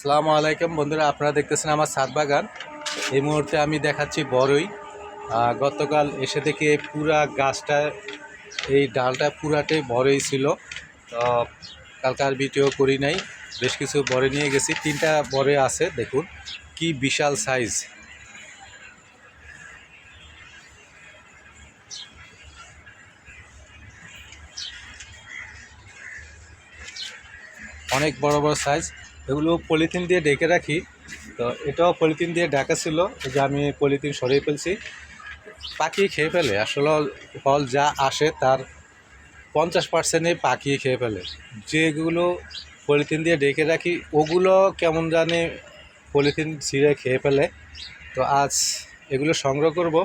আসসালামু আলাইকুম বন্ধুরা, আপনারা দেখতেছেন আমার ছাদ বাগান। এই মুহূর্তে আমি দেখাচ্ছি বড়ই গতকাল এসে থেকে পুরা গাছটা, এই ডালটা পুরাটাই বড়ই ছিল। তো কালকে আর ভিডিও করি নাই, বেশ কিছু বড়ে নিয়ে গেছি। তিনটা বড়ে আছে, দেখুন, কি বিশাল সাইজ অনেক বড় বড় সাইজ এগুলো পলিথিন দিয়ে ঢেকে রাখি। তো এটাও পলিথিন দিয়ে ঢাকা ছিল যে আমি পলিথিন সরিয়ে ফেলছি। পাখি খেয়ে ফেলে, আসলে ফল যা আসে তার পঞ্চাশ পার্সেন্টই পাখি খেয়ে ফেলে। যেগুলো পলিথিন দিয়ে ডেকে রাখি, ওগুলো কেমন জানি পলিথিন ছিঁড়ে খেয়ে ফেলে। তো আজ এগুলো সংগ্রহ করব।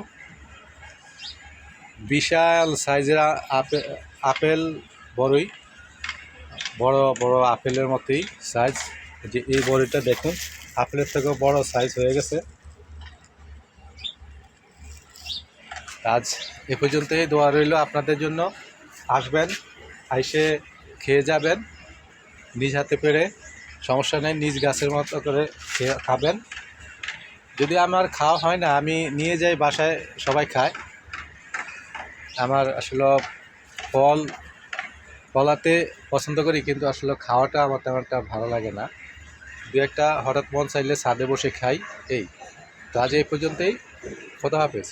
বিশাল সাইজের আপেল আপেল বড়ই। বড় বড় আপেলের মতোই সাইজ। যে এই বড়িটা দেখুন আপেলের থেকেও বড় সাইজ হয়ে গেছে। আজ এ পর্যন্তই দোয়া রইল আপনাদের জন্য। আসবেন, আইসে খেয়ে যাবেন, নিজ হাতে পেরে, সমস্যা নেই, নিজ গাছের মতো করে খেয়ে খাবেন। যদি আমার খাওয়া হয় না, আমি নিয়ে যাই, বাসায় সবাই খায়। আমার আসলে ফল, ফলাতে পছন্দ করি, কিন্তু আসলে খাওয়াটা আমার তেমন একটা ভালো লাগে না। দু একটা হঠাৎ মন চাইলে ছাদে বসে খাই, এই। তো আজ এই পর্যন্তই। খোদা হাফেজ।